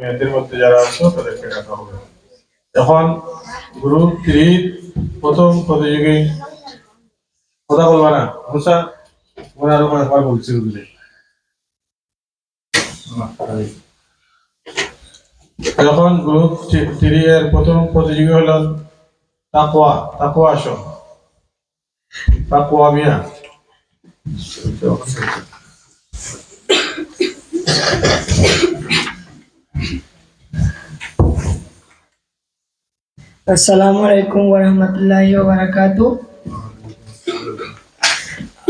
মেয়েদের মধ্যে যারা আছো, তাদেরকে ডাকা হবে। এখন গ্রুপ থ্রির প্রথম প্রতিযোগী কথা বলবা না। মুসা, মনে আরও কয়েকবার বলছি বুঝলি। এখন গ্রুপ থ্রি এর প্রথম প্রতিযোগী হলো তাকোয়া তাকোয়া আসো। তাকোয়া মিয়া। السلام عليكم ورحمة الله وبركاته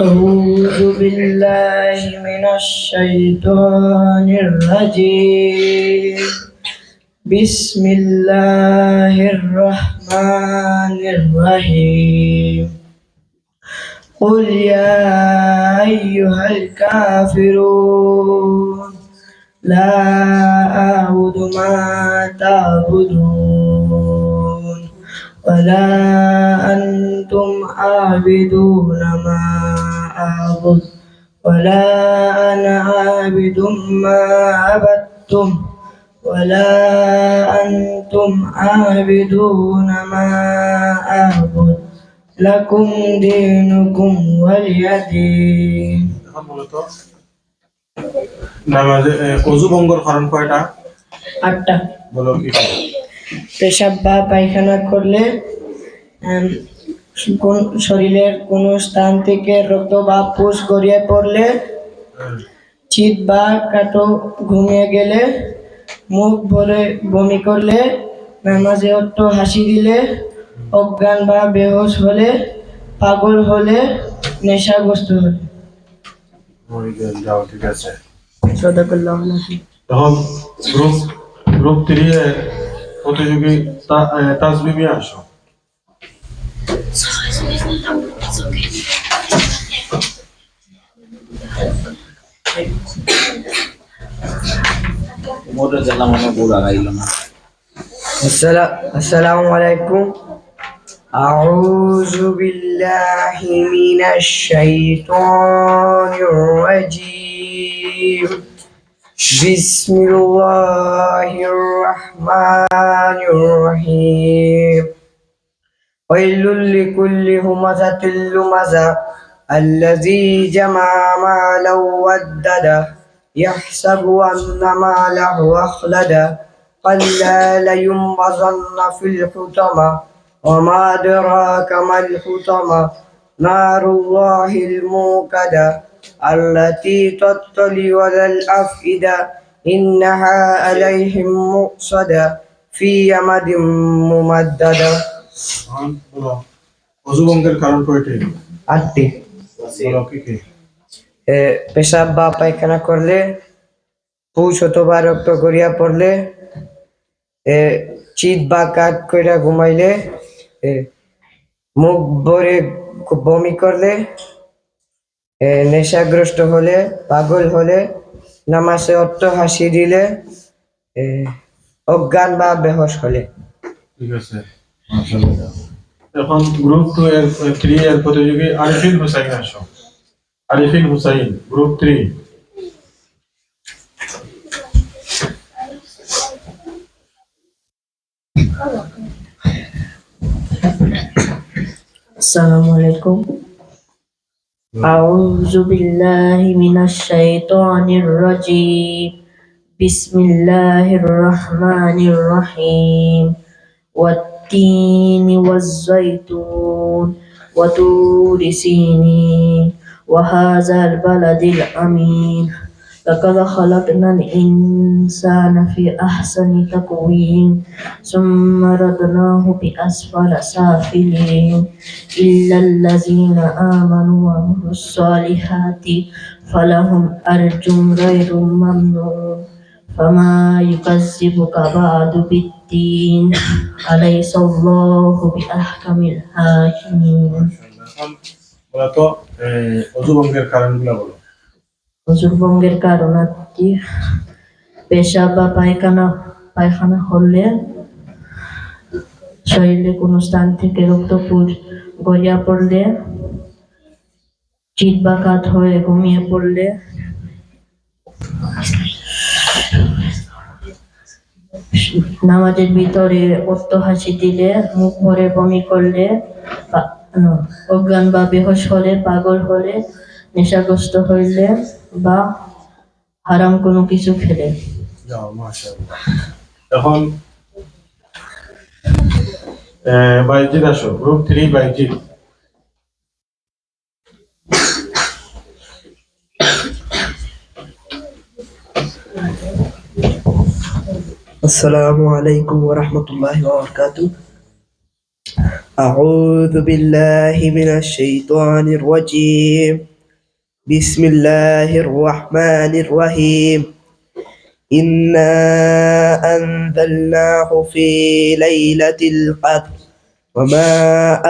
أعوذ بالله من الشيطان الرجيم بسم الله الرحمن الرحيم قل يا أيها الكافرون لا أعبد ما تعبدون ولا أنتم عابدون ما أعبد ولا أنا عابد ما عبدتم ولا أنتم عابدون ما أعبد لكم دينكم ولي دين এখন মূলত নামাজে এ, অজু ভঙ্গর কারণ কয়টা আটটা বলো কি কি? পেশাব বা পায়খানা করলে কোন শরীরের কোনো স্থান থেকে রক্ত বা পুষ গড়িয়ে পড়লে চিত বা কাটো ঘুমিয়ে গেলে মুখ ভরে বমি করলে নামাজে অট্ট হাসি দিলে অজ্ঞান বা বেহোশ হলে পাগল হলে নেশাগ্রস্ত হলে। ঠিক আছে। সদাকল্লাহ এখন গ্রুপ গ্রুপ থ্রি এর প্রতিযোগী তা- এ, তাজবিবি আসো মোটর চালাম আমার বউ লাগাইল না السلام عليكم أعوذ بالله من الشيطان الرجيم بسم الله الرحمن الرحيم. ويل لكل همزة لمزة الذي جمع مالا ودده يحسب أن ماله أخلده كلا لينبذن في الحطمة. وما أدراك ما الحطمة. نار الله الموقدة التي تطلع على الأفئدة. إنها عليهم مؤصدة ফি আমাদিম মুমাদ্দাদা। পেশাব বা পায়খানা করলে পুষ রক্ত করিয়া পড়লে চিত বা কাক কইরা ঘুমাইলে মুখ ভরে বমি করলে নেশাগ্রস্ত হলে পাগল হলে নামাজে অট্ট হাসি দিলে অজ্ঞান বা বেহস হলে ঠিক আছে মাশাআল্লাহ। এখন গ্রুপ টু এর থ্রি এর প্রতিযোগী আরিফিন হুসাইন আসো আরিফিন হুসাইন গ্রুপ থ্রি السلام عليكم أعوذ بالله من الشيطان الرجيم بسم الله الرحمن الرحيم والتين والزيتون وطور سينين وهذا البلد الأمين لقد خلقنا الإنسان في أحسن تقويم ثم ردناه بأسفل سافلين إلا الذين آمنوا وعملوا الصالحات فلهم أرج غير ممنون فما يكذبك بعد بالدين أليس الله بأحكم الحاكمين এখন বলতো অজু ভঙ্গের কারণগুলো বলো হজুরবঙ্গের কারণাটি পেশাব বা পায়খানা পায়খানা হলে শরীরে কোনো স্থান থেকে রক্তপুর গড়িয়া পড়লে চিত বা কাত হয়ে ঘুমিয়ে পড়লে নামাজের ভিতরে অট্ট হাসি দিলে মুখ ভরে বমি করলে অজ্ঞান বা বেহোশ হলে পাগল হলে নেশাগ্রস্ত হইলে বা হারাম কোনো কিছু খেলে এখন আহ, বাইজিৎ আসো গ্রুপ থ্রি বাইজিৎ السلام عليكم ورحمة الله وبركاته. أعوذ بالله من الشيطان الرجيم. بسم الله الرحمن الرحيم. إنا أنزلناه في ليلة القدر. وما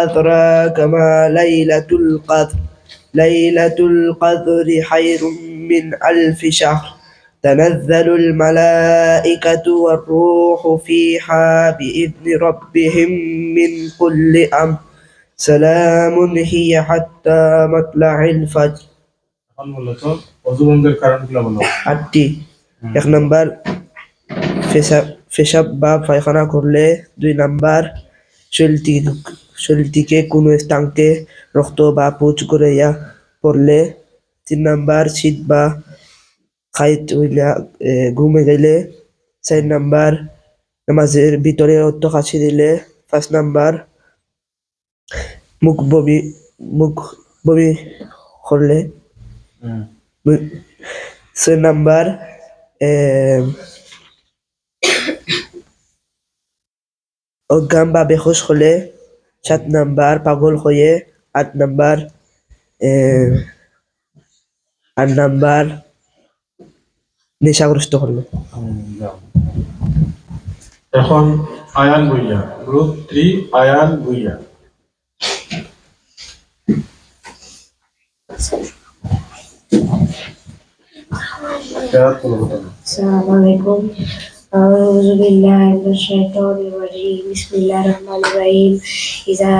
أدراك ما ليلة القدر. ليلة القدر خير من ألف شهر. تنزل الملائكة والروح فيها بإذن ربهم من كل أمر سلام هي حتى مطلع الفجر এখন মূলত অজুবন্ধের কারণগুলো বলো আটটি এক নাম্বার পেশাব পেশাব বা পায়খানা করলে দুই নাম্বার শরীরটি শরীরটিকে কোনো স্থানকে রক্ত বা পুচ করে ইয়া পড়লে তিন নাম্বার শীত বা খাইত হইলা ঘুমে গেলে চার নাম্বার নামাজের ভিতরে অর্থ কাশি দিলে পাঁচ নাম্বার মুখ বমি মুখ বমি করলে ছয় নাম্বার অজ্ঞান বা বেহুশ হলে সাত নাম্বার পাগল হয়ে আট নাম্বার আট নাম্বার নেশাগ্রস্ত করল। এখন আয়ান ভুইয়া গ্রুপ থ্রি আয়ান ভুইয়া। আসসালামু أعوذ بالله من الشيطان الرجيم بسم الله الرحمن الرحيم إذا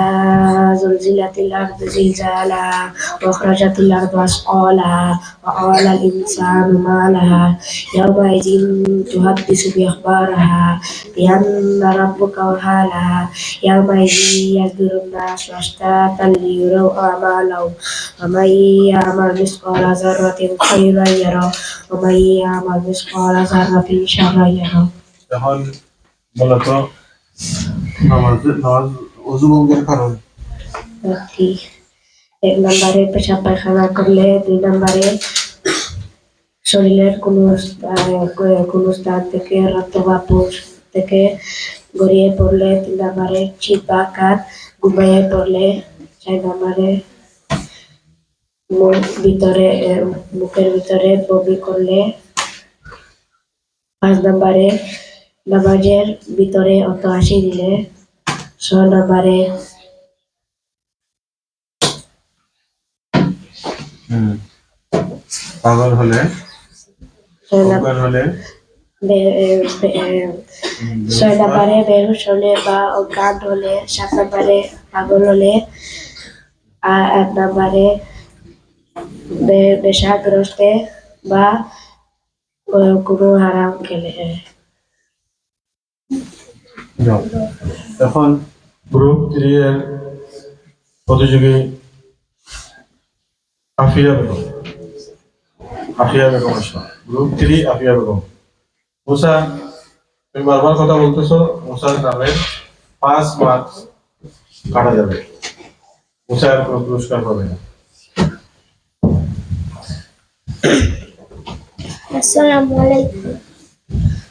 زلزلت الأرض زلزالها وأخرجت الأرض أثقالها وقال الإنسان ما لها يومئذ تحدث بأخبارها بأن ربك وحالها يومئذ يصدر الناس أشتاتا ليروا أعمالهم ومن يعمل مثقال ذرة خيرا يره ومن يعمل مثقال ذرة شرا يره এখন মূলত নামাজ নামাজ অজুবঙ্গের কারণ। এক নম্বরে পেশাব পায়খানা করলে দুই নম্বরে শরীরের কোনো কোনো স্থান থেকে রক্ত বা পুষ থেকে গড়িয়ে পড়লে তিন নম্বরে শীত বা কাত ঘুমাইয়ে পড়লে চার নম্বরে মুখ ভিতরে মুখের ভিতরে বমি করলে পাঁচ নম্বরে নামাজের ভিতরে অত হাসি দিলে ছয় নম্বরে পাগল হলে? নম্বরে হলে? ছয় বেহুশ হলে বা অজ্ঞান হলে সাত নম্বরে পাগল হলে আর আট নম্বরে বে- নেশাগ্রস্তে বা কোনো হারাম খেলে এখন গ্রুপ থ্রি এর প্রতিযোগী আফিয়া বেগম। আফিয়া বেগম আচ্ছা। Group three Afia Begum. মুসা, তুমি বারবার কথা বলতেছো, মুসার নামে পাঁচ মার্কস কাটা যাবে। মুসা কোনো পুরস্কার পাবে না। আসসালামু আলাইকুম।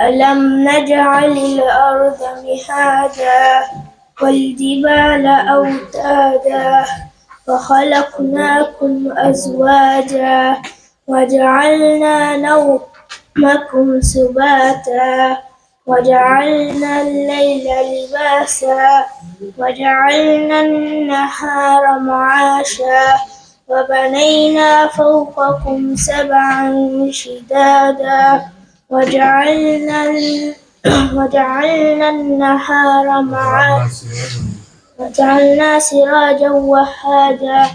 ألم نجعل الأرض مهادا والجبال أوتادا وخلقناكم أزواجا وجعلنا نومكم سباتا وجعلنا الليل لباسا وجعلنا النهار معاشا وبنينا فوقكم سبعا شدادا وجعلنا وجعلنا النهار معاش وجعلنا سراجا وهاجا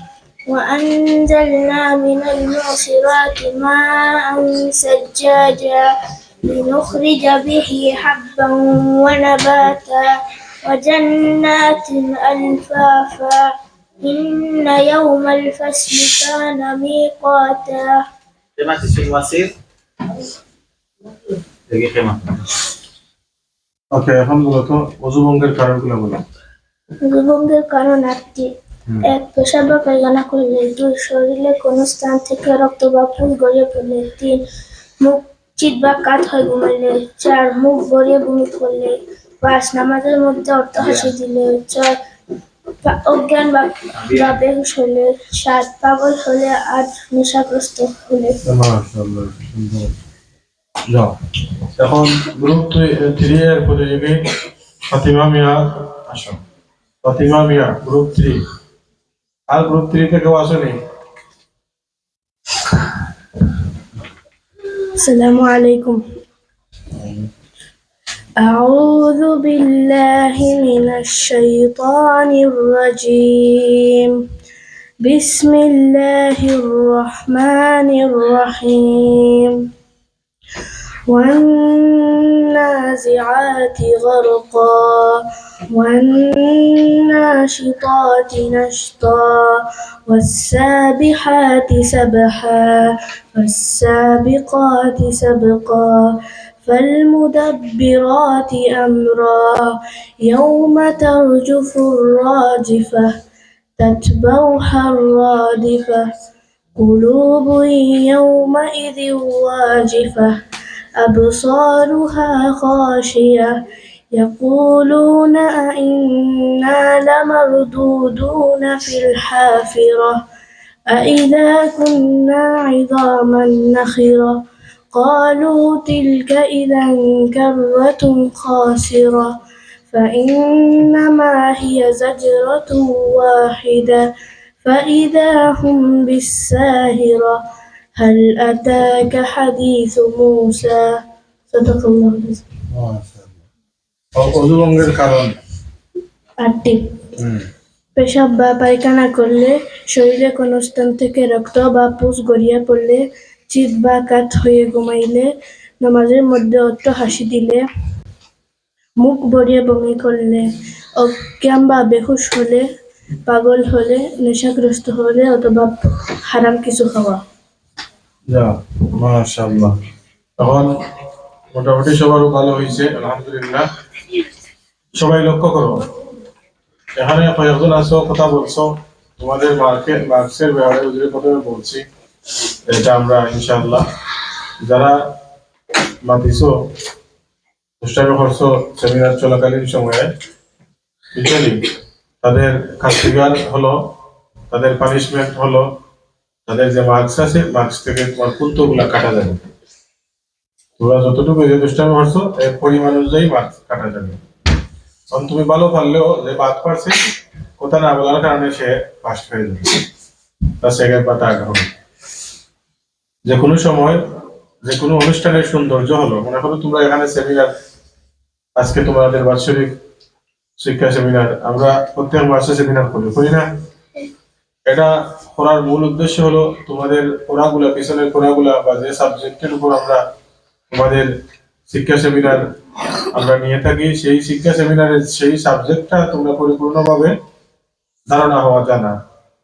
وأنزلنا من المعصرات ماء سجاجا لنخرج به حبا ونباتا وجنات ألفافا إن يوم الفصل كان ميقاتا. ওকে এখন মূলত অজুভঙ্গের কারণগুলো বলো। দুর্গন্ধের কারণ আটটি এক পেশাব বা পায়খানা করলে দুই শরীরে কোনো স্থান থেকে রক্ত বা ফুল গড়িয়ে পড়লে তিন মুখ চিত বা কাত হয়ে ঘুমাইলে চার মুখ গড়িয়ে বমি করলে পাঁচ নামাজের মধ্যে অর্থ হাসি দিলে ছয় অজ্ঞান বা বেহুশ হলে সাত পাগল হলে আট নেশাগ্রস্ত হলে। যাও এখন গ্রুপ থ্রি এর প্রতিযোগী ফাতিমা মিয়া আসো ফাতিমা মিয়া গ্রুপ থ্রি আর গ্রুপ থ্রি থেকে আসেনি السلام عليكم أعوذ بالله من الشيطان الرجيم بسم الله الرحمن الرحيم والنازعات غرقا والناشطات نشطا والسابحات سبحا فالسابقات سبقا فالمدبرات أمرا. يوم ترجف الراجفة تتبعها الرادفة. قلوب يومئذ واجفة. أبصارها خاشية يقولون أئنا لمردودون في الحافرة؟ أئذا كنا عظاما نخرة؟ قالوا تلك إذا كرة خاسرة فإنما هي زجرة واحدة فإذا هم بالساهرة. هل أتاك حديث موسى صدق الله العظيم অজুভঙ্গের কারণ আটটি পেশাব বা পায়খানা করলে শরীরে কোনো স্থান থেকে রক্ত বা পুষ গড়িয়ে পড়লে চিত বা কাত হয়ে ঘুমাইলে নামাজের মধ্যে অট্ট হাসি দিলে মুখ ভরিয়ে বমি করলে অজ্ঞান বা বেহুশ হলে পাগল হলে নেশাগ্রস্ত হলে অথবা হারাম কিছু খাওয়া যা, মাশাআল্লাহ। এখন মোটামুটি সবারও ভালো হয়েছে, আলহামদুলিল্লাহ। সবাই লক্ষ্য করো, এখানে কয়েকজন আছো, কথা বলছো। তোমাদের মার্কেট মার্কসের ব্যাপারে যদি প্রথমে বলছি। এটা আমরা ইনশাআল্লাহ, যারা মাতিছো, দুষ্টামি করছ সেমিনার চলাকালীন সময়ে বুঝলি তাদের কাস্টিগার হলো, তাদের পানিশমেন্ট হলো। তাদের যে মার্কস আছে মার্কস থেকে তোমার পুন্তগুলা কাটা যাবে। তোমরা যতটুকু যে দুষ্টামি করছ, এর পরিমাণ অনুযায়ী মার্কস কাটা যাবে। কারণ তুমি ভালো পারলেও যে বাদ পারছে, কথা না বলার কারণে সে ফার্স্ট হয়ে যাবে। তার সেকেন্ড বা থার্ড হবে। যে কোনো সময়, যে কোনো অনুষ্ঠানের সৌন্দর্য হলো, মনে করো তোমরা এখানে সেমিনার আজকে তোমাদের বাৎসরিক শিক্ষা সেমিনার আমরা প্রত্যেক মাসে সেমিনার করি করি না? এটা করার মূল উদ্দেশ্য হলো তোমাদের পড়াগুলা পিছনের পড়াগুলা বা যে সাবজেক্টের উপর আমরা তোমাদের শিক্ষা সেমিনার আমরা নিয়ে থাকি, সেই শিক্ষা সেমিনারের সেই সাবজেক্টটা তোমরা পরিপূর্ণভাবে ধারণা হওয়া জানা।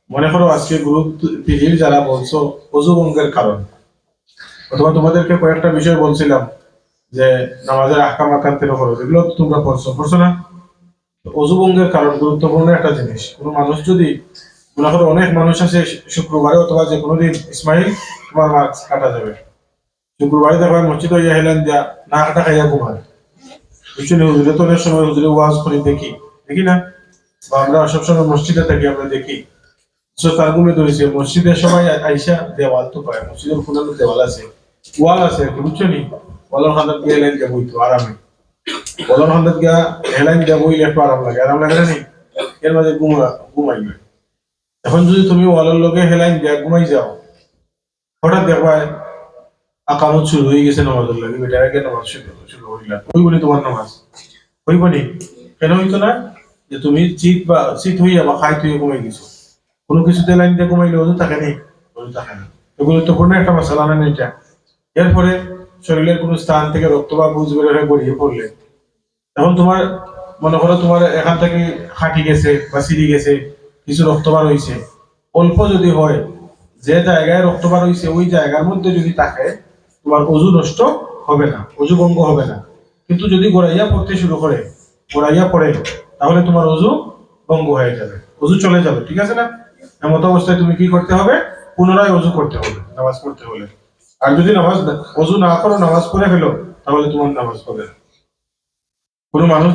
মনে করো আজকে গ্রুপ তিরির যারা বলছো অজুভঙ্গের কারণ। অথবা তোমাদেরকে কয়েকটা বিষয় বলছিলাম যে নামাজের আকাম আকান্তের খরচ এগুলো তো তোমরা পড়ছো। পড়ছো না? অজুভঙ্গের কারণ গুরুত্বপূর্ণ একটা জিনিস। কোনো মানুষ যদি অনেক মানুষ আছে শুক্রবারে অথবা যে কোনো দিন ইসমাইল তোমার মার্কস কাটা যাবে। শুক্রবারে দেখা হয় মসজিদ হইয়া হেলেন দিয়া না কাটা খাইয়া ঘুমায় বুঝছ হুজুরে তো অনেক সময় হুজুরে ওয়াজ করি, দেখি। দেখি না? বা আমরা সবসময় মসজিদে থাকি, আমরা দেখি। সো তার গুমে ধরেছে মসজিদের সবাই আইসা দেওয়াল তো পায়, মসজিদের ফুলানো দেওয়াল আছে। ওয়াল আছে বুঝছ নি? ওয়ালের খাতা দিয়ে এলেন যে বইতো আরামে। বলন হন্দাত গিয়া হেলাইন দিয়া বইলে একটু আরাম লাগে। আরাম লাগে নি? এর মাঝে ঘুমা ঘুমাইবে এখন যদি তুমি ওয়ালের লগে হেলাইন দিয়া ঘুমাই যাও, হঠাৎ দেখবা আকামত শুরু হয়ে গেছে নামাজের লাগে। বেটার আগে নামাজ শুরু হইলা। ওই বলি তোমার নামাজ? হইব নি? কেন হইতো না? যে তুমি চিত বা, চিত হইয়া বা খাই তুই ঘুমাই গেছো। কোনো কিছুতে লাইন দিয়ে ঘুমাইলে ওজু থাকে নি? ওজু থাকে না। গুরুত্বপূর্ণ একটা মশলা না এটা? এরপরে শরীরের কোনো স্থান থেকে রক্ত বা বুঝ বের হয়ে গড়িয়ে পড়লে। এখন তোমার, মনে করো তোমার এখান থেকে খাটি গেছে বা সিঁড়ি গেছে। কিছু রক্তবার হয়েছে অল্প যদি হয়, যে জায়গায় রক্তবার হয়েছে ওই জায়গার মধ্যে যদি থাকে, তোমার অজু নষ্ট হবে না, অজু ভঙ্গ হবে না। কিন্তু যদি গোড়াইয়া পড়তে শুরু করে, গোড়াইয়া পড়ে, তাহলে তোমার অজু ভঙ্গ হয়ে যাবে, অজু চলে যাবে, ঠিক আছে না? এমত অবস্থায় তুমি কি করতে হবে? পুনরায় অজু করতে হবে, নামাজ পড়তে হলে। আর যদি নামাজ অজু না করো, নামাজ পড়ে ফেলো, তাহলে তোমার নামাজ হবে কোনো মানুষ